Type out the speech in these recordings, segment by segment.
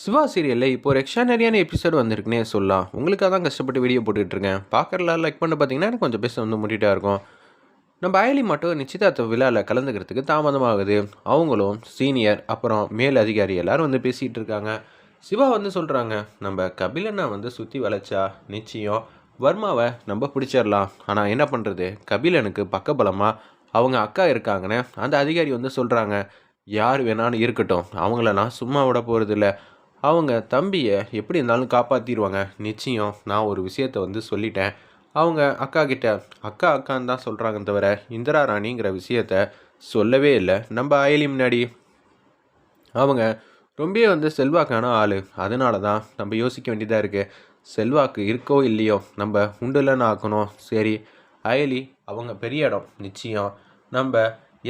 சிவா சீரியலில் இப்போ ஒரு எக்ஸ்ட்ரானரியான எபிசோடு வந்திருக்குனே சொல்லலாம். உங்களுக்காக தான் கஷ்டப்பட்டு வீடியோ போட்டுட்ருக்கேன் பார்க்குறலாம் லைக் பண்ண பார்த்தீங்கன்னா எனக்கு கொஞ்சம் பேச வந்து முட்டிட்டா இருக்கும். நம்ம அயலி மட்டும் நிச்சயதார்த்த விழாவில் கலந்துக்கிறதுக்கு தாமதமாகுது. அவங்களும் சீனியர் அப்புறம் மேல் அதிகாரி எல்லாரும் வந்து பேசிகிட்டு இருக்காங்க. சிவா வந்து சொல்கிறாங்க நம்ம கபிலனை வந்து சுற்றி வளைச்சா நிச்சயம் வர்மாவை நம்ம பிடிச்சிடலாம். ஆனால் என்ன பண்ணுறது கபிலனுக்கு பக்கபலமாக அவங்க அக்கா இருக்காங்கன்னு அந்த அதிகாரி வந்து சொல்கிறாங்க யார் வேணாலும் இருக்கட்டும் அவங்கள நான் சும்மா விட போகிறதில்ல அவங்க தம்பியை எப்படி இருந்தாலும் காப்பாற்றிடுவாங்க நிச்சயம் நான் ஒரு விஷயத்தை வந்து சொல்லிட்டேன். அவங்க அக்கா கிட்ட அக்கா அக்கான்னு தான் சொல்கிறாங்க தவிர இந்திரா ராணிங்கிற விஷயத்த சொல்லவே இல்லை. நம்ம அயலி முன்னாடி. அவங்க ரொம்பவே வந்து செல்வாக்கான ஆள். அதனால தான் நம்ம யோசிக்க வேண்டியதாக இருக்குது செல்வாக்கு இருக்கோ இல்லையோ நம்ம உண்டுலன்னு ஆக்கணும். சரி அயலி அவங்க பெரிய இடம். நிச்சயம். நம்ம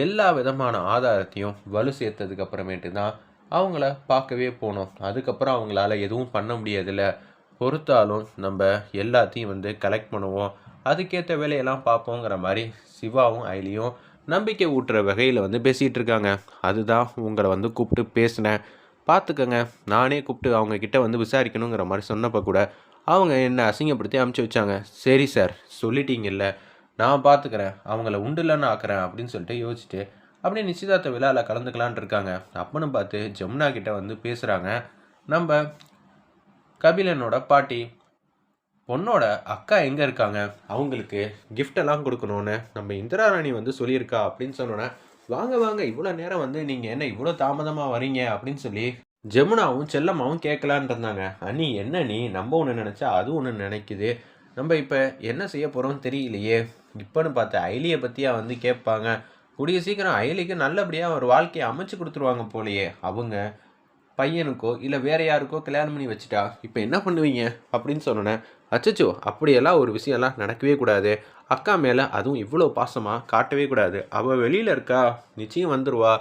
எல்லா விதமான ஆதாரத்தையும் வலு சேர்த்ததுக்கு அப்புறமேட்டு தான் அவங்கள பார்க்கவே போனோம். அதுக்கப்புறம் அவங்களால எதுவும் பண்ண முடியாதுல்ல பொறுத்தாலும் நம்ம எல்லாத்தையும் வந்து கலெக்ட் பண்ணுவோம். அதுக்கேற்ற வேலையெல்லாம் பார்ப்போங்கிற மாதிரி சிவாவும் அயலியும் நம்பிக்கை ஊட்டுற வகையில் வந்து பேசிகிட்டு இருக்காங்க. அதுதான் உங்களை வந்து கூப்பிட்டு பேசினேன். பார்த்துக்கங்க. நானே கூப்பிட்டு அவங்கக்கிட்ட வந்து விசாரிக்கணுங்கிற மாதிரி சொன்னப்போ கூட அவங்க என்னை அசிங்கப்படுத்தி அமுச்சு வச்சாங்க. சரி சார் சொல்லிட்டீங்கல்ல. நான் பார்த்துக்கிறேன். அவங்கள உண்டுலன்னு ஆக்குறேன் அப்படின்னு சொல்லிட்டு யோசிச்சுட்டு அப்படியே நிச்சயதார்த்த விழாவில் கலந்துக்கலான் இருக்காங்க. அப்பன்னு பார்த்து ஜமுனா கிட்ட வந்து பேசுகிறாங்க நம்ம கபிலனோட பாட்டி பொண்ணோட அக்கா எங்கே இருக்காங்க? அவங்களுக்கு கிஃப்டெல்லாம் கொடுக்கணும்னு நம்ம இந்திரா ராணி வந்து சொல்லியிருக்கா அப்படின்னு சொன்னோன்னே வாங்க வாங்க இவ்வளோ நேரம் வந்து நீங்கள் என்ன இவ்வளோ தாமதமாக வரீங்க அப்படின்னு சொல்லி ஜமுனாவும் செல்லம்மாவும் கேட்கலான் இருந்தாங்க. அண்ணி என்ன நீ நம்ம ஒன்று நினச்சா அது ஒன்று நினைக்குது. நம்ம இப்போ என்ன செய்ய போகிறோம் தெரியலையே. இப்போன்னு பார்த்து ஐலியை பற்றியா வந்து கேட்பாங்க. கூடிய சீக்கிரம் அயலிக்கு நல்லபடியாக ஒரு வாழ்க்கையை அமைச்சு கொடுத்துருவாங்க போலயே. அவங்க பையனுக்கோ இல்லை வேற யாருக்கோ கல்யாணம் பண்ணி வச்சுட்டா இப்போ என்ன பண்ணுவீங்க? அப்படின்னு சொன்னோன்னே அச்சச்சோ அப்படியெல்லாம் ஒரு விஷயம்லாம் நடக்கவே கூடாது. அக்கா மேலே அதுவும் இவ்வளோ பாசமாக காட்டவே கூடாது. அவள் வெளியில் இருக்கா? நிச்சயம் வந்துடுவா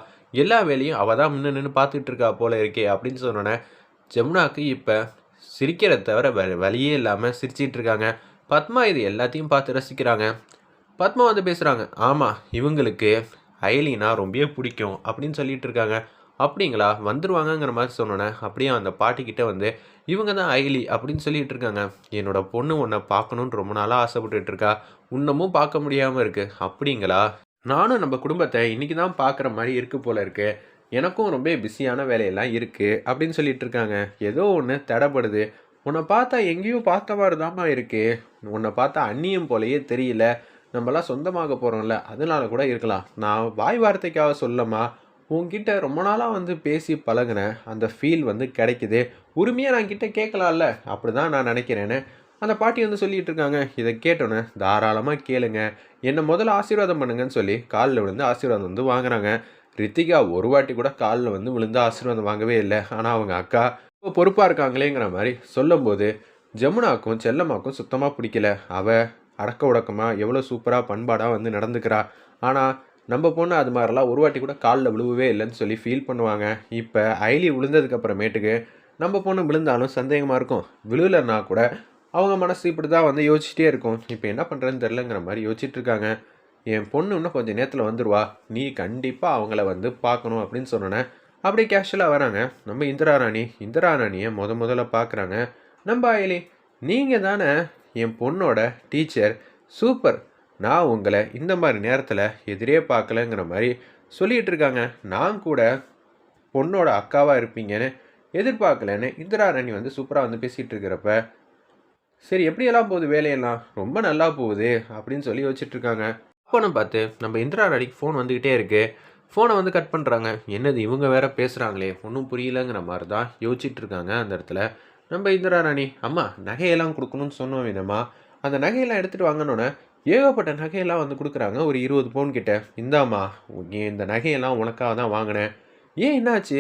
எல்லா வேலையும் அவள் தான் முன்ன நின்று பார்த்துட்டு இருக்கா போல இருக்கே அப்படின்னு சொன்னோன்னே ஜமுனாவுக்கு இப்போ சிரிக்கிறத தவிர வேறு வழியே இல்லாமல் சிரிச்சிட்டு இருக்காங்க. பத்மா இது எல்லாத்தையும் பார்த்து ரசிக்கிறாங்க. பத்மா வந்து பேசுகிறாங்க ஆமாம் இவங்களுக்கு அயலினா ரொம்பவே பிடிக்கும் அப்படின்னு சொல்லிட்டு இருக்காங்க. அப்படிங்களா வந்துருவாங்கங்கிற மாதிரி சொன்னோன்னே அப்படியே அந்த பாட்டிக்கிட்ட வந்து இவங்க தான் அயலி அப்படின்னு சொல்லிட்டு இருக்காங்க. என்னோட பொண்ணு உன்னை பார்க்கணுன்னு ரொம்ப நாளாக ஆசைப்பட்டுட்டு இருக்கா. இன்னமும் பார்க்க முடியாமல் இருக்குது அப்படிங்களா? நானும் நம்ம குடும்பத்தை இன்றைக்கி தான் பார்க்குற மாதிரி இருக்குது போல இருக்குது எனக்கும் ரொம்ப பிஸியான வேலையெல்லாம் இருக்குது அப்படின்னு சொல்லிட்டு இருக்காங்க. ஏதோ ஒன்று தடைப்படுது. உன்னை பார்த்தா எங்கேயும் பார்த்த மாதிரி தாம்மா இருக்குது உன்னை பார்த்தா அந்நியம் போலயே தெரியல. நம்மலாம் சொந்தமாக போகிறோம்ல அதனால கூட இருக்கலாம். நான் வாய் வார்த்தைக்காக சொல்லமா உங்ககிட்ட ரொம்ப நாளாக வந்து பேசி பழகுனேன். அந்த ஃபீல் வந்து கிடைக்குது. உரிமையாக நான் கிட்டே கேட்கலாம்ல அப்படி தான் நான் நினைக்கிறேன்னு அந்த பாட்டி வந்து சொல்லிகிட்டு இருக்காங்க. இதை கேட்டோன்னே தாராளமாக கேளுங்க. என்னை முதல்ல ஆசீர்வாதம் பண்ணுங்கன்னு சொல்லி காலில் விழுந்து ஆசீர்வாதம் வந்து வாங்குறாங்க. ரித்திகா ஒரு வாட்டி கூட காலில் வந்து விழுந்து ஆசீர்வாதம் வாங்கவே இல்லை. ஆனால் அவங்க அக்கா இப்போ பொறுப்பாக இருக்காங்களேங்கிற மாதிரி சொல்லும்போது ஜமுனாக்கும் செல்லம்மாக்கும் சுத்தமாக பிடிக்கல. அவ அடக்க உடக்கமாக எவ்வளோ சூப்பராக பண்பாடாக வந்து நடந்துக்கிறா. ஆனால் நம்ம பொண்ணு அது மாதிரிலாம் ஒரு வாட்டி கூட காலில் விழுவவே இல்லைன்னு சொல்லி ஃபீல் பண்ணுவாங்க. இப்போ ஐலி விழுந்ததுக்கப்புறமேட்டுக்கு நம்ம பொண்ணு விழுந்தாலும் சந்தேகமாக இருக்கும். விழுலன்னா கூட அவங்க மனசு இப்படி தான் வந்து யோசிச்சுட்டே இருக்கும். இப்போ என்ன பண்ணுறதுன்னு தெரிலங்கிற மாதிரி யோசிச்சுட்டு இருக்காங்க. என் பொண்ணு இன்னும் கொஞ்சம் நேரத்தில் வந்துடுவா நீ கண்டிப்பாக அவங்கள வந்து பார்க்கணும் அப்படின்னு சொன்னோன்னே அப்படியே கேஷுவலாக வராங்க. நம்ம இந்திரா ராணி. இந்திரா ராணியை முத முதல்ல பார்க்குறாங்க நம்ம அயலி நீங்கள் தானே என் பொண்ணோட டீச்சர் சூப்பர். நான் உங்களை இந்த மாதிரி நேரத்தில் எதிரே பார்க்கலங்கிற மாதிரி சொல்லிகிட்டு இருக்காங்க. நான் கூட பொண்ணோட அக்காவாக இருப்பீங்கன்னு எதிர்பார்க்கலன்னு இந்திரா ராணி வந்து சூப்பராக வந்து பேசிகிட்டு இருக்கிறப்ப சரி எப்படியெல்லாம் போகுது வேலையெல்லாம்? ரொம்ப நல்லா போகுது அப்படின்னு சொல்லி யோசிச்சுட்டு இருக்காங்க. ஃபோனை பார்த்து நம்ம இந்திரா ராணிக்கு ஃபோன் வந்துக்கிட்டே இருக்குது ஃபோனை வந்து கட் பண்ணுறாங்க என்னது இவங்க வேற பேசுகிறாங்களே ஒன்றும் புரியலங்கிற மாதிரி தான் யோசிச்சுட்டு இருக்காங்க அந்த இடத்துல. நம்ம இந்திரா ராணி அம்மா நகையெல்லாம் கொடுக்கணும்னு சொன்னோம் வேணுமா அந்த நகையெல்லாம் எடுத்துகிட்டு வாங்கினோன்னே ஏகப்பட்ட நகையெல்லாம் வந்து கொடுக்குறாங்க ஒரு இருபது பவுன் கிட்ட. இந்தாம்மா நீ இந்த நகையெல்லாம் உனக்காக தான் வாங்கினேன். ஏன் என்னாச்சு?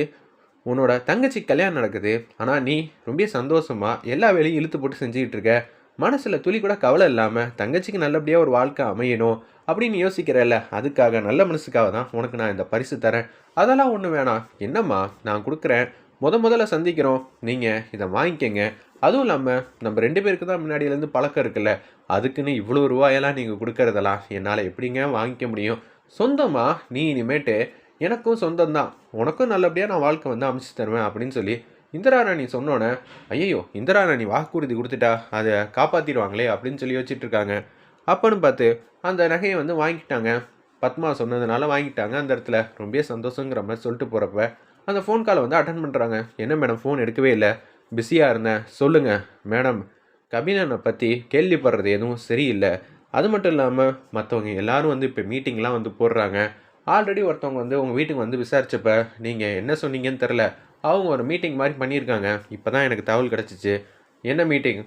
உன்னோட தங்கச்சி கல்யாணம் நடக்குது. ஆனால் நீ ரொம்ப சந்தோஷமா எல்லா வேலையும் இழுத்து போட்டு செஞ்சுக்கிட்டு இருக்க. மனசில் துளி கூட கவலை இல்லாமல் தங்கச்சிக்கு நல்லபடியாக ஒரு வாழ்க்கை அமையணும் அப்படின்னு யோசிக்கிறல்ல. அதுக்காக நல்ல மனசுக்காக தான் உனக்கு நான் இந்த பரிசு தரேன். அதெல்லாம் ஒன்று வேணாம். என்னம்மா நான் கொடுக்குறேன். முத முதல்ல சந்திக்கிறோம். நீங்கள் இதை வாங்கிக்கங்க. அதுவும் இல்லாமல் நம்ம ரெண்டு பேருக்கு தான் முன்னாடியிலேருந்து பழக்கம் இருக்குல்ல. அதுக்குன்னு இவ்வளோ ரூபாயெல்லாம் நீங்கள் கொடுக்கறதெல்லாம் என்னால் எப்படிங்க வாங்கிக்க முடியும்? சொந்தமாக நீ இனிமேட்டு எனக்கும் சொந்தம்தான். உனக்கும் நல்லபடியாக நான் வாழ்க்கை வந்து அமைச்சு தருவேன் அப்படின்னு சொல்லி இந்திரா ராணி சொன்னோன்னே ஐயோ இந்திரா ராணி வாக்குறுதி கொடுத்துட்டா அதை காப்பாற்றிடுவாங்களே அப்படின்னு சொல்லி வச்சுட்டு இருக்காங்க அப்போன்னு பார்த்து அந்த நகையை வந்து வாங்கிட்டாங்க பத்மா சொன்னதுனால வாங்கிட்டாங்க. அந்த இடத்துல ரொம்ப சந்தோஷங்கிற மாதிரி சொல்லிட்டு போகிறப்ப அந்த ஃபோன் காலை வந்து அட்டன் பண்ணுறாங்க என்ன மேடம் ஃபோன் எடுக்கவே இல்லை. பிஸியாக இருந்தேன். சொல்லுங்கள் மேடம் கபினனை பற்றி கேள்விப்படுறது எதுவும் சரியில்லை. அது மட்டும் இல்லாமல் மற்றவங்க எல்லாரும் வந்து இப்போ மீட்டிங்லாம் வந்து போடுறாங்க. ஆல்ரெடி ஒருத்தவங்க வந்து உங்கள் வீட்டுக்கு வந்து விசாரிச்சப்ப நீங்கள் என்ன சொன்னீங்கன்னு தெரில அவங்க ஒரு மீட்டிங் மாதிரி பண்ணியிருக்காங்க. இப்போ தான் எனக்கு தகவல் கிடச்சிச்சு. என்ன மீட்டிங்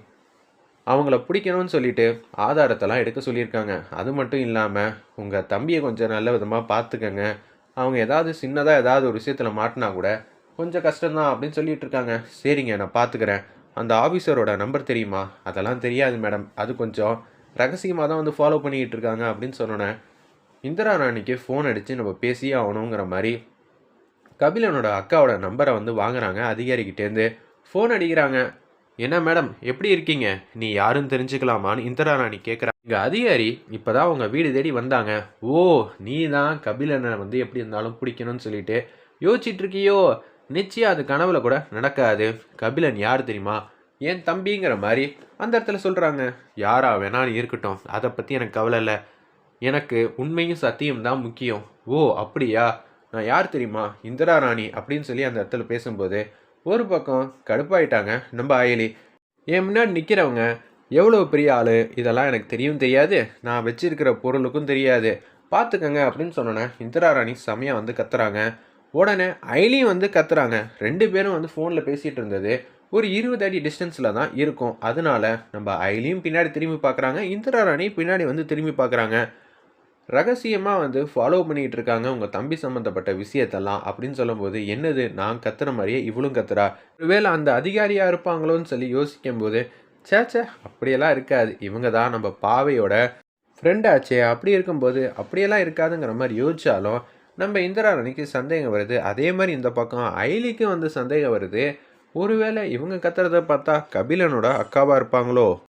அவங்கள பிடிக்கணும்னு சொல்லிட்டு ஆதாரத்தெல்லாம் எடுக்க சொல்லியிருக்காங்க. அது மட்டும் இல்லாமல் உங்கள் தம்பியை கொஞ்சம் நல்ல விதமாக பார்த்துக்கங்க. அவங்க ஏதாவது சின்னதாக ஏதாவது ஒரு விஷயத்தில் மாட்டினா கூட கொஞ்சம் கஷ்டம்தான் அப்படின்னு சொல்லிட்டு இருக்காங்க. சரிங்க நான் பார்த்துக்கிறேன் அந்த ஆஃபீஸரோட நம்பர் தெரியுமா? அதெல்லாம் தெரியாது மேடம் அது கொஞ்சம் ரகசியமாக தான் வந்து ஃபாலோ பண்ணிக்கிட்டு இருக்காங்க அப்படின்னு சொன்னோன்னே இந்திரா ராணிக்கு ஃபோன் அடித்து நம்ம பேசியே ஆகணுங்கிற மாதிரி கபிலனோட அக்காவோட நம்பரை வந்து வாங்குறாங்க. அதிகாரிக்கிட்டேருந்து ஃபோன் அடிக்கிறாங்க. என்ன மேடம் எப்படி இருக்கீங்க? நீ யாருன்னு தெரிஞ்சுக்கலாமான்னு இந்திரா ராணி கேட்குறாங்க இங்கே அதிகாரி இப்போ தான் உங்கள் வீடு தேடி வந்தாங்க. ஓ நீ தான் கபிலனை வந்து எப்படி இருந்தாலும் பிடிக்கணும்னு சொல்லிட்டு யோசிச்சிட்டு இருக்கியோ? நிச்சயம் அது கனவுல கூட நடக்காது. கபிலன் யார் தெரியுமா? என் தம்பிங்கிற மாதிரி அந்த இடத்துல சொல்கிறாங்க யாரா வேணாலும் இருக்கட்டும் அதை பற்றி எனக்கு கவலை இல்லை. எனக்கு உண்மையும் சத்தியம் தான் முக்கியம். ஓ அப்படியா? நான் யார் தெரியுமா? இந்திரா ராணி அப்படின்னு சொல்லி அந்த இடத்துல பேசும்போது ஒரு பக்கம் கடுப்பாயிட்டாங்க நம்ம அயலி என் முன்னாடி நிற்கிறவங்க எவ்வளோ பெரிய ஆள்? இதெல்லாம் எனக்கு தெரியும் தெரியாது. நான் வச்சிருக்கிற பொருளுக்கும் தெரியாது. பார்த்துக்கங்க அப்படின்னு சொன்னோன்னே இந்திரா ராணி செமையாக வந்து கத்துறாங்க. உடனே அயலியும் வந்து கத்துறாங்க. ரெண்டு பேரும் வந்து ஃபோனில் பேசிகிட்டு இருந்தது. ஒரு இருபது அடி டிஸ்டன்ஸில் தான் இருக்கும். அதனால நம்ம அயலியும் பின்னாடி திரும்பி பார்க்குறாங்க இந்திரா ராணி பின்னாடி வந்து திரும்பி பார்க்குறாங்க ரகசியமாக வந்து ஃபாலோ பண்ணிகிட்டு இருக்காங்க உங்கள் தம்பி சம்மந்தப்பட்ட விஷயத்தெல்லாம் அப்படின்னு சொல்லும்போது என்னது நான் கத்துற மாதிரியே இவளும் கத்துறா? ஒருவேளை அந்த அதிகாரியாக இருப்பாங்களோன்னு சொல்லி யோசிக்கும் போது சேச்சே அப்படியெல்லாம் இருக்காது. இவங்க தான் நம்ம பாவையோட ஃப்ரெண்டாச்சே அப்படி இருக்கும்போது அப்படியெல்லாம் இருக்காதுங்கிற மாதிரி யோசிச்சாலும் நம்ம இந்திரா ராணிக்கு சந்தேகம் வருது. அதே மாதிரி இந்த பக்கம் ஐலிக்கும் வந்து சந்தேகம் வருது. ஒருவேளை இவங்க கத்துறத பார்த்தா கபிலனோட அக்காவாக இருப்பாங்களோ?